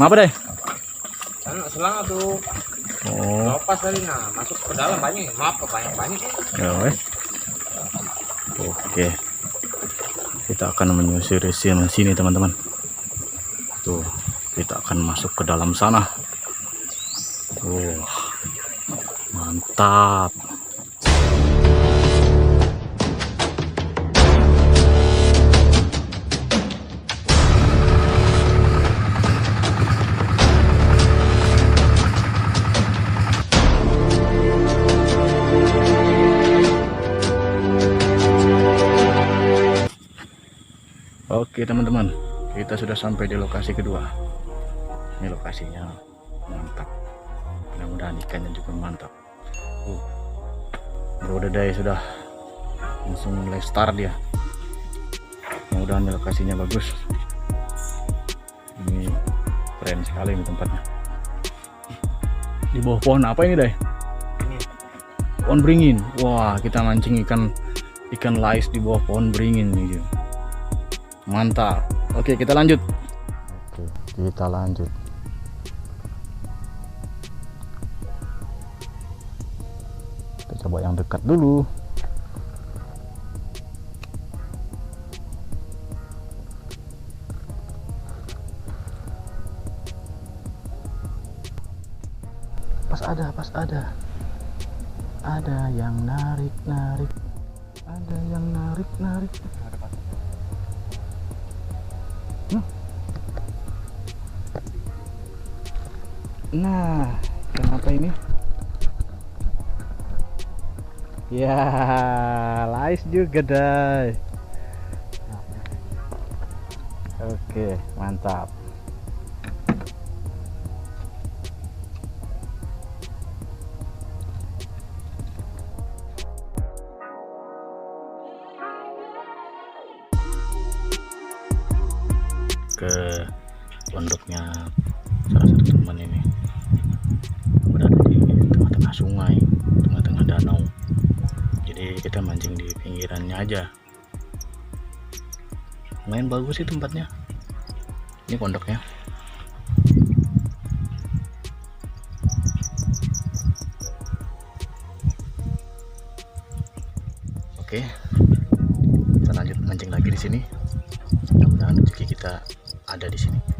Apa deh? Kan selang tuh Oh, lepas tadi nah masuk ke dalam banyak maaf banyak banyak ya weh. Oke. Kita akan menyusuri sini sini teman-teman. Tuh, kita akan masuk ke dalam sana. Wah, mantap. Oke teman-teman, kita sudah sampai di lokasi kedua. Ini lokasinya mantap. Mudah-mudahan ikannya juga mantap. Uh, Brodedai sudah langsung mulai start dia. Mudah-mudahan lokasinya bagus. Ini keren sekali ini tempatnya. Di bawah pohon apa ini, Dai? Ini. Pohon beringin. Wah, kita mancing ikan ikan lais di bawah pohon beringin nih. Mantap. Oke, kita lanjut. Oke, kita lanjut. Kita coba yang dekat dulu. Pas ada, pas ada. Ada yang narik, narik. Ada yang narik, narik. Nah, kenapa ini? Ya, lais juga, Dai. Oke, mantap. Aja. Lumayan bagus sih tempatnya. Ini pondoknya. Oke. Kita lanjut mancing lagi di sini. Mudah-mudahan rezeki kita ada di sini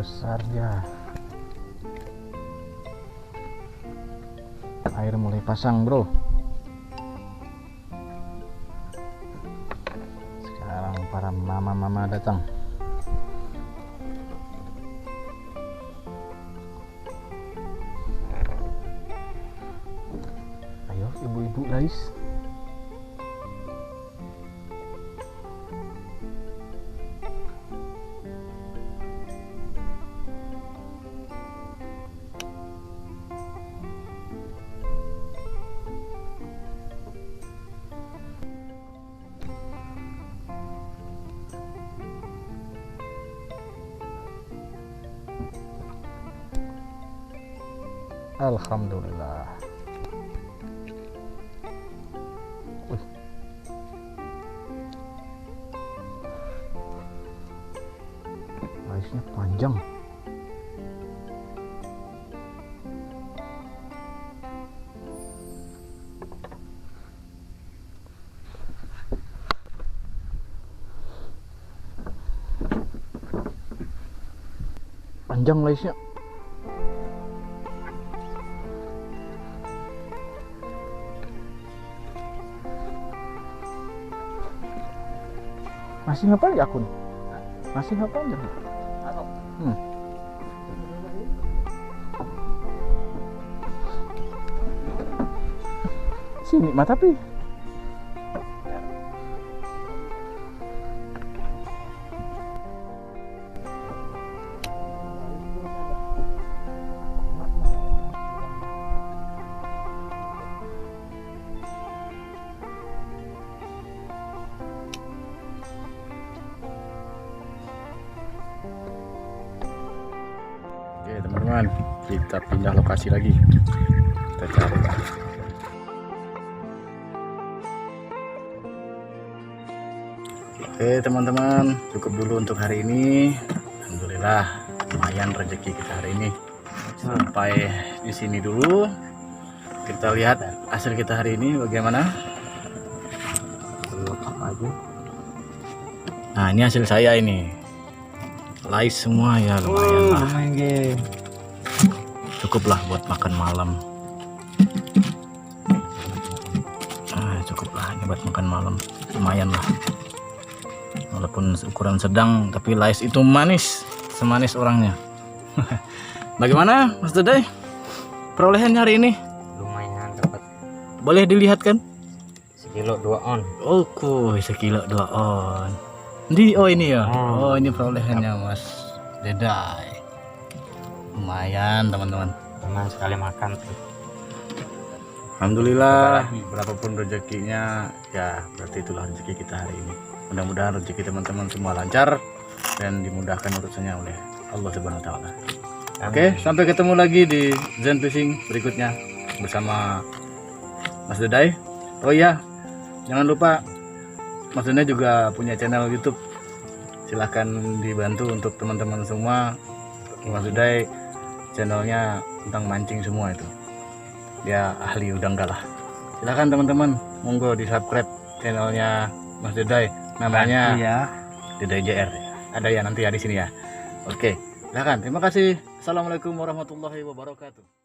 mulai tambah besar ya. Air mulai pasang, bro. Alhamdulillah. Wih. Alisnya panjang. Panjang laisnya. Masih ngapal ya akun? Masih ngapal ya? Hmm. Sini mah tapi kita pindah lokasi lagi. Kita cari. Oke teman-teman, cukup dulu untuk hari ini. Alhamdulillah, lumayan rezeki kita hari ini. Sampai di sini dulu. Kita lihat hasil kita hari ini bagaimana. Nah ini hasil saya ini. Lais semua ya lumayan lah. Cukuplah buat makan malam. Ah, cukuplah ini buat makan malam. Lumayan lah. Walaupun ukuran sedang tapi lais itu manis. Semanis orangnya. Bagaimana Mas Dedai perolehan hari ini? Lumayan dapat. Boleh dilihat kan? Sekilo dua on. Oh kuy, sekilo dua on. Di oh ini ya? Oh. oh ini perolehannya Mas Dedai lumayan teman-teman. Memang sekali makan. Tuh. Alhamdulillah berapapun rezekinya ya berarti itulah rezeki kita hari ini. Mudah-mudahan rezeki teman-teman semua lancar dan dimudahkan urusannya oleh Allah Subhanahu Wa Taala. Oke sampai ketemu lagi di Zen Fishing berikutnya bersama Mas Dedai. Oh iya jangan lupa Mas Dedai juga punya channel YouTube. Silahkan dibantu untuk teman-teman semua. Mas Dedai channelnya tentang mancing semua itu. Dia ahli udang galah silakan teman-teman. Monggo di subscribe channelnya Mas Dedai. Namanya ya. Dedai JR ada ya nanti ya di sini ya. Oke silakan. Terima kasih. Assalamualaikum warahmatullahi wabarakatuh